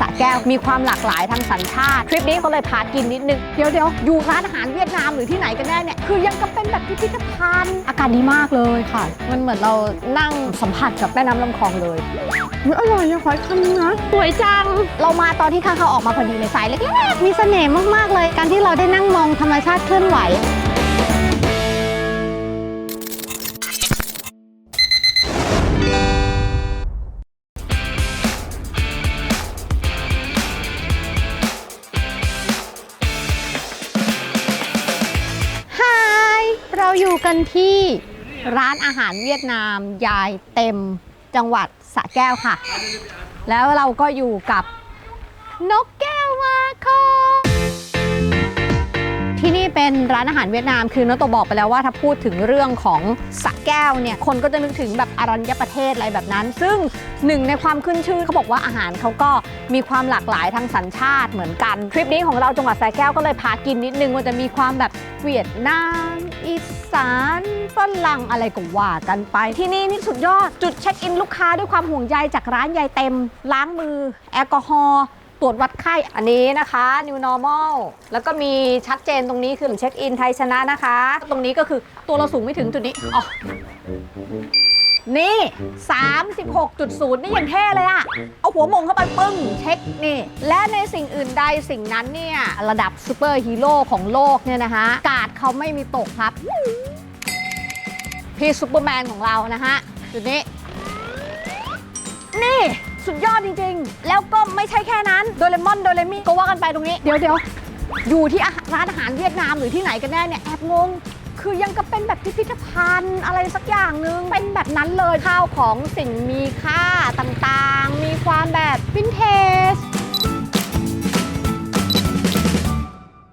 สระแก้วมีความหลากหลายทางสัญชาติทริปนี้เขาเลยพากินนิดนึงเดี๋ยวเดี๋ยวอยู่ร้านอาหารเวียดนามหรือที่ไหนกันแน่เนี่ยคือยังก็เป็นแบบพิพิธภัณฑ์อากาศดีมากเลยค่ะ มันเหมือนเรานั่งสัมผัสกับแม่น้ำลำคลองเลยอุ๊ยอร่อยอะขออีกคำนึงนะสวยจัง เรามาตอนที่ข้างเขาออกมาพอดีเลยสายเล็กๆมีเสน่ห์มากๆเลย การที่เราได้นั่งมองธรรมชาติเคลื่อนไหว กันที่ร้านอาหารเวียดนามยายเต็มจังหวัดสระแก้วค่ะ แล้วเราก็อยู่กับนกแก้วมาคอ ที่นี่เป็นร้านอาหารเวียดนามคือน้องโตบอกไปแล้วว่าถ้าพูดถึงเรื่องของสระแก้วเนี่ยคนก็จะนึกถึงแบบอรัญญประเทศอะไรแบบนั้น ซึ่งหนึ่งในความขึ้นชื่อเขาบอกว่าอาหารเขาก็มีความหลากหลายทางสัญชาติเหมือนกันทริปนี้ของเราจังหวัดสระแก้วก็เลยพากินนิดนึงว่าจะมีความแบบเวียดนามอีสานฝรั่งอะไรก็ว่ากันไป ที่นี่นี่สุดยอดจุดเช็คอินลูกค้าด้วยความห่วงใยจากร้านยายเต็ม ล้างมือ แอลกอฮอล์ ตรวจวัดไข้อันนี้นะคะ New Normal แล้วก็มีชัดเจนตรงนี้คือเช็คอินไทยชนะนะคะ ตรงนี้ก็คือตัวเราสูงไม่ถึงจุดนี้อ๋อนี่ 36.0 นี่ย่างเท่เลยอะเอาหัวมงเข้าไปปึ้ง เช็คนี่ และในสิ่งอื่นใดสิ่งนั้นเนี่ย ระดับซูเปอร์ฮีโร่ของโลกเนี่ยนะคะ กาดเขาไม่มีตกครับ พี่ซูเปอร์แมนของเรานะฮะจุดนี้ นี่ สุดยอดจริงๆ แล้วก็ไม่ใช่แค่นั้น โดเรมอน โดเรมิก็ว่ากันไปตรงนี้ เดี๋ยวเดี๋ยวอยู่ที่อาหารร้านอาหารเวียดนามหรือที่ไหนกันแน่เนี่ยแอบงง คือยังก็เป็นแบบพิพิธภัณฑ์อะไรสักอย่างหนึ่งเป็นแบบนั้นเลยข้าวของสิ่งมีค่าต่างๆ มีความแบบวินเทจ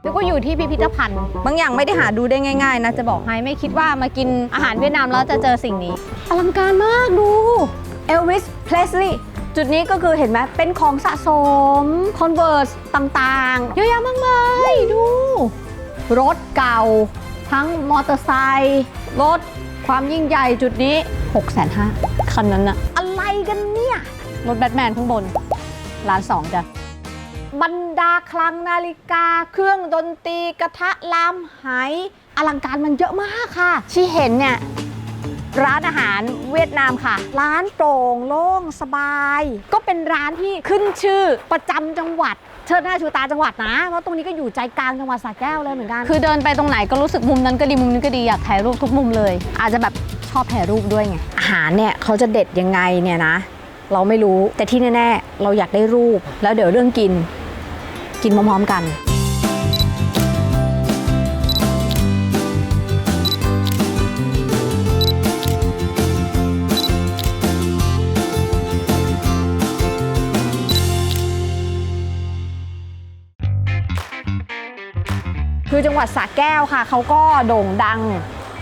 แล้วก็อยู่ที่พิพิธภัณฑ์ บางอย่างไม่ได้หาดูได้ง่าย ๆ นะ จะบอกให้ไม่คิดว่ามากินอาหารเวียดนามแล้วจะเจอสิ่งนี้ อลังการมากดูเอลวิสเพลสลีย์ จุดนี้ก็คือเห็นไหมเป็นของสะสม Converse ต่างๆ เยอะแยะมากมายดู รถเก่า ทั้งมอเตอร์ไซค์รถความยิ่งใหญ่จุดนี้ 6 5 0 0 0คันนั้นอะอะไรกันเนี่ย รถแบทแมนข้างบนล้านสองจ้ะบรรดาคลังนาฬิกา เครื่องดนตรีกระทะลามไหอลังการมันเยอะมากค่ะ ที่เห็นเนี่ย ร้านอาหารเวียดนามค่ะ ร้านโปร่งโล่งสบาย ก็เป็นร้านที่ขึ้นชื่อประจำจังหวัด เชิดหน้าชูตาจังหวัดนะ เพราะตรงนี้ก็อยู่ใจกลางจังหวัดสระแก้วเลยเหมือนกัน คือเดินไปตรงไหนก็รู้สึกมุมนั้นก็ดีมุมนี้ก็ดีอยากถ่ายรูปทุกมุมเลย อาจจะแบบชอบถ่ายรูปด้วยไง อาหารเนี่ยเขาจะเด็ดยังไงเนี่ยนะ เราไม่รู้แต่ที่แน่ๆเราอยากได้รูปแล้วเดี๋ยวเรื่องกิน กินพร้อมๆกัน คือจังหวัดสระแก้วค่ะ เขาก็โด่งดัง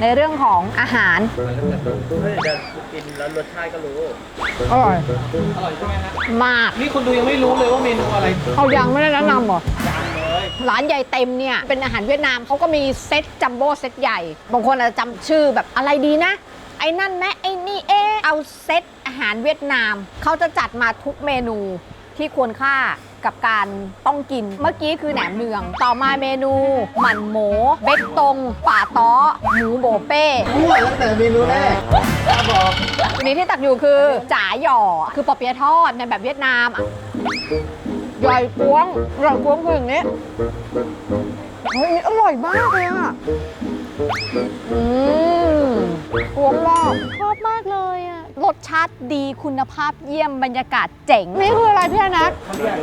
ในเรื่องของอาหารเฮ้ยเดี๋ยวกินแล้วรสชาติก็รู้ อร่อย อร่อยใช่ไหมฮะมาก นี่คนดูยังไม่รู้เลยว่าเมนูอะไรเอายังไม่ได้แนะนำเหรอยังเลยร้านใหญ่เต็มเนี่ย เป็นอาหารเวียดนามเขาก็มีเซตจัมโบ้เซตใหญ่ บางคนอาจจะจำชื่อแบบอะไรดีนะ ไอ้นั่นแม่ไอ้นี่เอะเอาเซตอาหารเวียดนาม เขาจะจัดมาทุกเมนู ที่ควรค่ากับการต้องกิน เมื่อกี้คือแหนมเนือง ต่อมาเมนูหมั่นหมูเบกตงป่าต้อหมูโบเป้ตั้งแต่เมนูแรกครับผมอันนี้ที่ตักอยู่คือจ๋าหย่อคือปอเปี๊ยะทอดในแบบเวียดนามอะใหญ่กวงใหญ่กวงคืออย่างนี้เฮ้ยอันนี้อร่อยมากเลยอะอืมกวงมากชอบมากเลยอะ รสชาติดีคุณภาพเยี่ยมบรรยากาศเจ๋ง นี่คืออะไรพี่อนัทเขาเรียก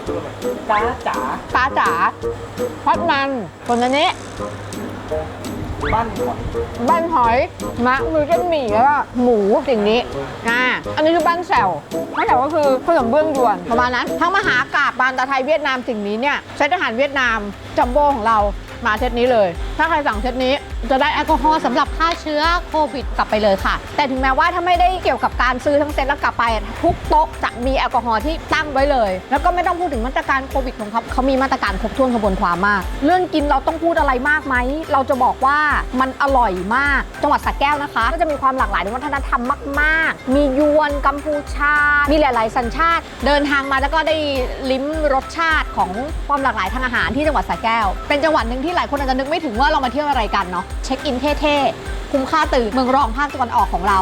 จ้าจ๋าปลาจ๋าพัดมันคนอันนี้ บ้านหอยบ้านหอยมะมือเส้นหมี่แล้วก็หมูสิ่งนี้อ่าอันนี้คือบ้านแซวบ้านแซวก็คือขนมเบื้องยวนประมาณนั้นทั้งมหากาบบานตะไทยเวียดนามสิ่งนี้เนี่ยเซตอาหารเวียดนามจัมโบ้ของเรา มาเซตนี้เลย ถ้าใครสั่งเซตนี้จะได้แอลกอฮอล์สำหรับฆ่าเชื้อโควิดกลับไปเลยค่ะ แต่ถึงแม้ว่าถ้าไม่ได้เกี่ยวกับการซื้อทั้งเซตแล้วกลับไป ทุกโต๊ะจะมีแอลกอฮอล์ที่ตั้งไว้เลย แล้วก็ไม่ต้องพูดถึงมาตรการโควิดของเขาเขามีมาตรการครบถ้วนกระบวนความมาก เรื่องกินเราต้องพูดอะไรมากไหมเราจะบอกว่ามันอร่อยมาก จังหวัดสระแก้วนะคะ ก็จะมีความหลากหลายในวัฒนธรรมมาก ๆ มียวนกัมพูชา มีหลาย ๆ สัญชาติ เดินทางมาแล้วก็ได้ลิ้มรสชาติของความหลากหลายทางอาหารที่จังหวัดสระแก้ว เป็นจังหวัดหนึ่งที่หลายคนอาจจะนึกไม่ถึงว่าเรามาเที่ยวอะไรกันเนาะเช็คอินเท่ๆคุ้มค่าตื่นเมืองรองภาคตะวันออกของเรา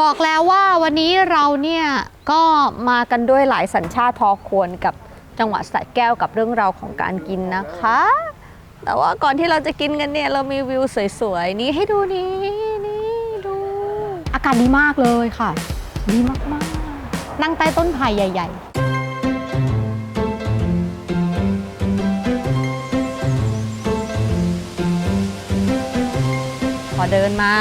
บอกแล้วว่าวันนี้เราเนี่ยก็มากันด้วยหลายสัญชาติพอควรกับจังหวัดสระแก้วกับเรื่องราวของการกินนะคะ แต่ว่าก่อนที่เราจะกินกันเนี่ยเรามีวิวสวยๆ นี้ให้ดูนี่ อากาศดีมากเลยค่ะ ดีมากๆ นั่งใต้ต้นไผ่ใหญ่ อเดินมา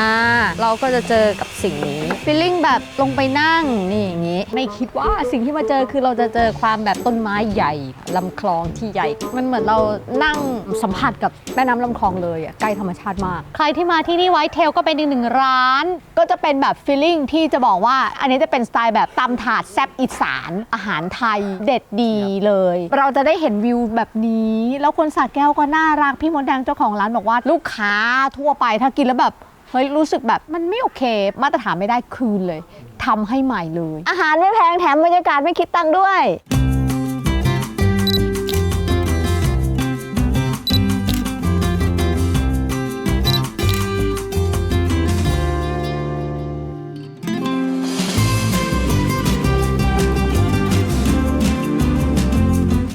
เราก็จะเจอกับสิ่งนี้ฟีลลิ่งแบบลงไปนั่งนี่อย่างนี้ ไม่คิดว่าสิ่งที่มาเจอคือเราจะเจอความแบบต้นไม้ใหญ่ลำคลองที่ใหญ่ มันเหมือนเรานั่งสัมผัสกับแม่น้ำลำคลองเลยอะใกล้ธรรมชาติมาก ใครที่มาที่นี่ไวท์เทลก็เป็นอีกหนึ่งร้าน ก็จะเป็นแบบฟีลลิ่งที่จะบอกว่า อันนี้จะเป็นสไตล์แบบตำถาดแซบอีสานอาหารไทยเด็ดดีเลย เราจะได้เห็นวิวแบบนี้ แล้วคนสระแก้วก็น่ารักพี่มดแดงเจ้าของร้านบอกว่าลูกค้าทั่วไปถ้ากินแล้วแบบ เฮ้ยรู้สึกแบบมันไม่โอเค มาตรฐานไม่ได้คืนเลยทำให้ใหม่เลย อาหารไม่แพงแถมบรรยากาศไม่คิดตังค์ด้วย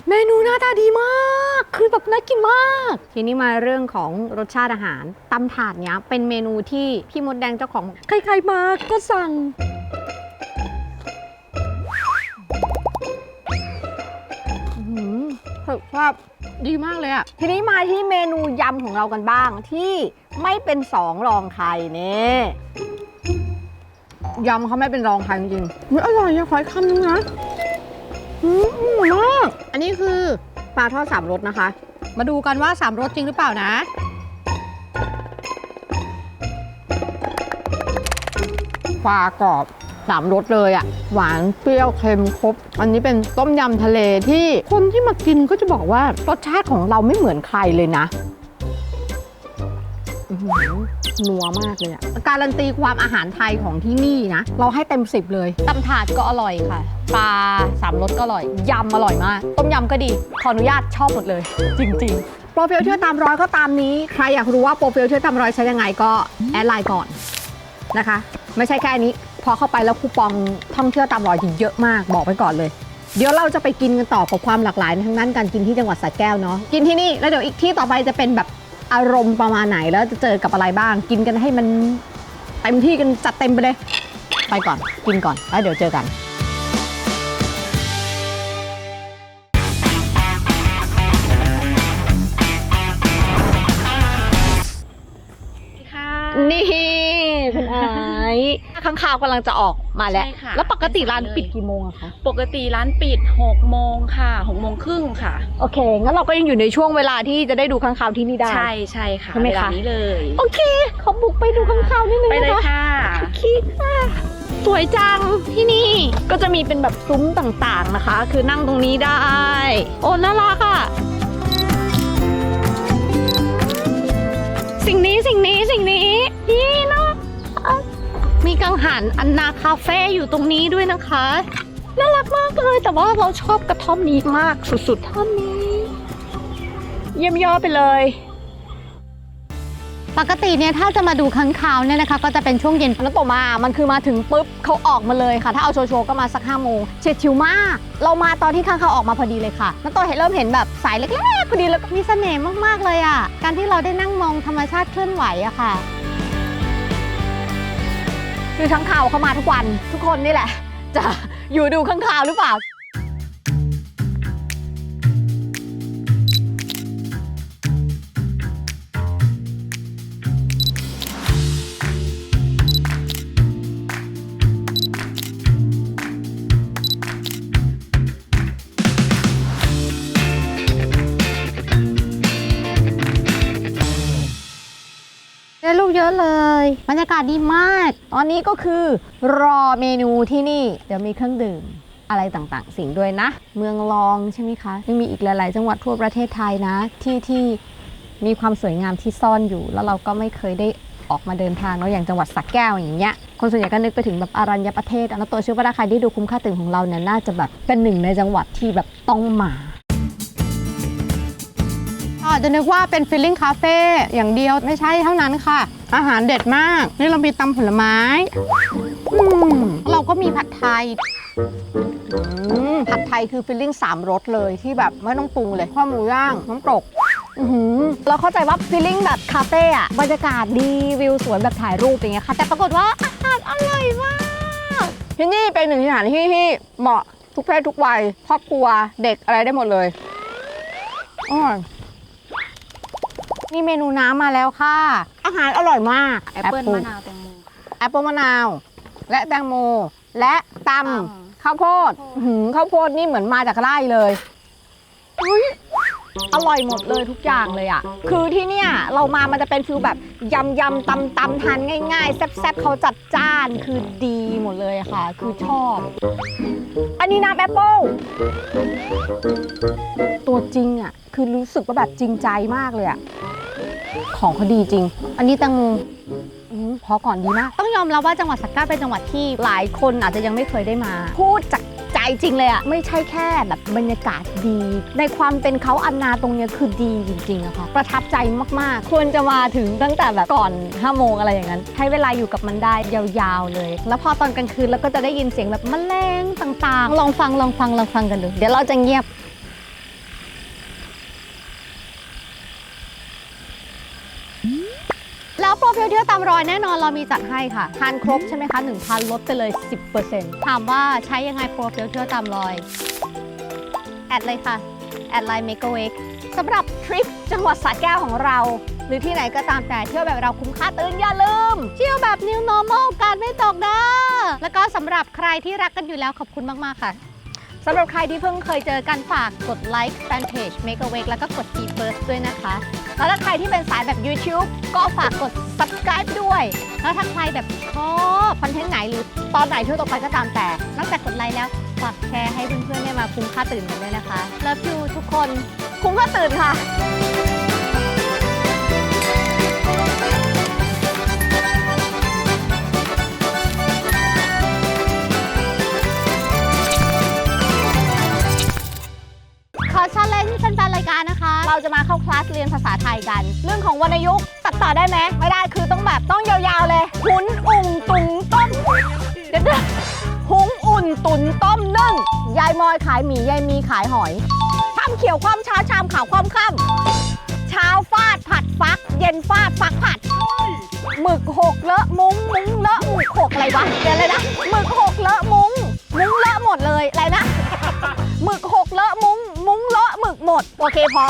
เมนูหน้าตาดีมาก คือแบบน่ากินมาก ทีนี้มาเรื่องของรสชาติอาหารตำถาดเนี้ยเป็นเมนูที่พี่มดแดงเจ้าของใครๆมาก็สั่ง อื้อหือรสชาติดีมากเลยอะทีนี้มาที่เมนูยำของเรากันบ้างที่ไม่เป็นสองรองใครเนี่ยยำเขาไม่เป็นรองใครจริงๆอุ๊ยอร่อยอะขออีกคำนึงนะอืมอร่อยมาก อันนี้คือ ปลาทอดสามรสนะคะ มาดูกันว่าสามรสจริงหรือเปล่านะ ปลากรอบสามรสเลยอะหวานเปรี้ยวเค็มครบ อันนี้เป็นต้มยำทะเลที่คนที่มากินก็จะบอกว่ารสชาติของเราไม่เหมือนใครเลยนะ นัวมากเลยอะการันตีความอาหารไทยของที่นี่นะ เราให้เต็มสิบเลย ตำถาดก็อร่อยค่ะ ปลาสามรสก็อร่อย ยำอร่อยมาก ต้มยำก็ดี ขออนุญาตชอบหมดเลย จริง ๆ โปรไฟล์เที่ยวตามร้อยก็ตามนี้ ใครอยากรู้ว่าโปรไฟล์เที่ยวตามร้อยใช้ยังไงก็แอดไลน์ก่อนนะคะ ไม่ใช่แค่นี้ พอเข้าไปแล้วคูปองท่องเที่ยวตามรอยเยอะมาก บอกไว้ก่อนเลย เดี๋ยวเราจะไปกินกันต่อกับความหลากหลายทั้งนั้นการกินที่จังหวัดสระแก้วเนาะ กินที่นี่แล้วเดี๋ยวอีกที่ต่อไปจะเป็นแบบ อารมณ์ประมาณไหนแล้วจะเจอกับอะไรบ้าง กินกันให้มันเต็มที่กันจัดเต็มไปเลย ไปก่อนกินก่อนแล้วเดี๋ยวเจอกันค่ะนี่ คุณไอซ์ข้างข่าวกำลังจะออกมาแล้ว ใช่ค่ะ แล้วปกติร้านเลยปิดกี่โมงอะคะ ปกติร้านปิด6โมงค่ะ6โมงครึ่งค่ะ โอเค งั้นเราก็ยังอยู่ในช่วงเวลาที่จะได้ดูข้างข่าวที่นี่ได้ ใช่ใช่ค่ะใช่ไหมคะเวลานี้เลยโอเคเขาบุกไปดูข้างข่าวนิดนึงไปเลยนะคะ ค่ะ โอเคค่ะสวยจังที่นี่ก็จะมีเป็นแบบซุ้มต่างๆนะคะ คือนั่งตรงนี้ได้ โอ้น่ารักอะสิ่งนี้สิ่งนี้สิ่งนี้นี่นะมี กังหันอันนาคาเฟ่อยู่ตรงนี้ด้วยนะคะน่ารักมากเลย แต่ว่าเราชอบกระท่อมนี้มากสุดๆท่อมนี้ เยี่ยมยอดไปเลย ปกติเนี่ยถ้าจะมาดูค้างคาวเนี่ยนะคะ ก็จะเป็นช่วงเย็นแล้วต่อมา มันคือมาถึงปุ๊บเขาออกมาเลยค่ะ ถ้าเอาโชว์โชว์ก็มาสักห้าโมงเฉียดชิวมาก เรามาตอนที่ค้างคาวออกมาพอดีเลยค่ะแล้วตัวเห็นเริ่มเห็นแบบสายเล็กๆพอดีแล้วก็มีเสน่ห์มากๆเลยอะการที่เราได้นั่งมองธรรมชาติเคลื่อนไหวอะค่ะ คือค้างคาวเข้ามาทุกวัน ทุกคนนี่แหละ จะอยู่ดูข้างข่าวหรือเปล่า เยอะเลยบรรยากาศดีมาก ตอนนี้ก็คือรอเมนูที่นี่ เดี๋ยวมีเครื่องดื่มอะไรต่างๆ สิ่งด้วยนะ เมืองรองใช่ไหมคะยังมีอีกหลาย ๆ จังหวัดทั่วประเทศไทยนะ ที่ที่มีความสวยงามที่ซ่อนอยู่ แล้วเราก็ไม่เคยได้ออกมาเดินทางเนาะอย่างจังหวัดสระแก้วอย่างเงี้ยคนส่วนใหญ่ก็นึกไปถึงแบบอารัญญประเทศแล้วตัวเชื่อว่าถ้าใครที่ดูคุ้มค่าตื่นของเราเนี่ยน่าจะแบบเป็นหนึ่งในจังหวัดที่แบบต้องมา อาจจะนึกว่าเป็นฟิลลิ่งคาเฟ่อย่างเดียวไม่ใช่เท่านั้นค่ะ อาหารเด็ดมาก นี่เรามีตำผลไม้อืมเราก็มีผัดไทยอืมผัดไทยคือฟิลลิ่งสามรสเลยที่แบบไม่ต้องปรุงเลยข้าวหมูย่างน้ำตกอื้อหือเราเข้าใจว่าฟิลลิ่งแบบคาเฟ่อะบรรยากาศดีวิวสวยแบบถ่ายรูปอย่างเงี้ยค่ะ แต่ปรากฏว่าอาหารอร่อยมาก ที่นี่เป็นหนึ่งสถานที่ที่เหมาะทุกเพศทุกวัยครอบครัวเด็กอะไรได้หมดเลยอร่อย นี่เมนูน้ำมาแล้วค่ะ อาหารอร่อยมากแอปเปิลมะนาวแตงโมแอปเปิลมะนาว และแตงโม และตำตข้าวโพดอื้อหือข้าวโพดนี่เหมือนมาจากไร่เลยอุ๊ยอร่อยหมดเลยทุกอย่างเลยอะ คือที่เนี่ยเรามามันจะเป็นฟิลแบบยำยำตำตำทานง่ายๆแซ่บๆเขาจัดจ้านคือดีหมดเลยอะค่ะ คือชอบ อันนี้น้ำแอปเปิ้ลตัวจริงอะ คือรู้สึกว่าแบบจริงใจมากเลยอะ ของเขาดีจริง อันนี้แตงโมอืมพอก่อนดีมาก ต้องยอมรับว่าจังหวัดสักกาเป็นจังหวัดที่หลายคนอาจจะยังไม่เคยได้มา พูดจากใจจริงเลยอะไม่ใช่แค่แบบบรรยากาศดี ในความเป็นเขาอันนาตรงเนี้ยคือดีจริงๆอะค่ะประทับใจมากๆ ควรจะมาถึงตั้งแต่แบบก่อน5โมงอะไรอย่างนั้นให้เวลาอยู่กับมันได้ยาวๆเลย แล้วพอตอนกลางคืนเราก็จะได้ยินเสียงแบบแมลงต่างๆ ลองฟังลองฟังลองฟังกันดู เดี๋ยวเราจะเงียบ แล้วโปรฟิลเที่ยวตามรอยแน่นอนเรามีจัดให้ค่ะ ทานครบใช่ไหมคะ1,000 ลดไปเลย 10%ถามว่าใช้ยังไงโปรฟิลเที่ยวตามรอย แอดเลยค่ะ แอดไลน์ Make a Wake สำหรับทริปจังหวัดสระแก้วของเรา หรือที่ไหนก็ตามแต่เที่ยวแบบเราคุ้มค่าตื่นอย่าลืม เที่ยวแบบ New Normal การไม่ตกนะแล้วก็สำหรับใครที่รักกันอยู่แล้วขอบคุณมากๆค่ะสำหรับใครที่เพิ่งเคยเจอกันฝากกดไลค์แฟนเพจ Make a Wake แล้วก็กด Keep First ด้วยนะคะ แล้วถ้าใครที่เป็นสายแบบ YouTube ก็ฝากกด subscribe ด้วย แล้วถ้าใครแบบชอบคอนเทนต์ไหนหรือตอนไหนที่ต่อไปก็ตามแต่ นอกจากกดไลค์แล้วฝากแชร์ให้เพื่อนๆได้มาคุ้มค่าตื่นกันด้วยนะคะ Love you ทุกคนคุ้มค่าตื่นค่ะขอชาเลนจ์แฟนๆรายการนะคะ เราจะมาเข้าคลาสเรียนภาษาไทยกัน เรื่องของวรรณยุกต์ตัดต่อได้ไหมไม่ได้คือต้องแบบต้องยาวๆเลยหุนอุ่งตุงต้มเดี๋ยวนะหุงอุ่นตุนต้มนึ่งยายมอยขายหมี่ยายมีขายหอยชามเขียวความเช้าชามขาวความค่ำเช้าฟาดผัดฟัก เย็นฟาดฟักผัดหมึกหกเลอะมุ้งมุ้งเลอะหมึกหกอะไรวะเดี๋ยวเลยนะหมึกหกเลอะมุ้งมุ้งเลอะหมดเลยอะไรนะหมึกหกเลอะมุ้งมุ้งเลอะหมึกหมด โอเคพอ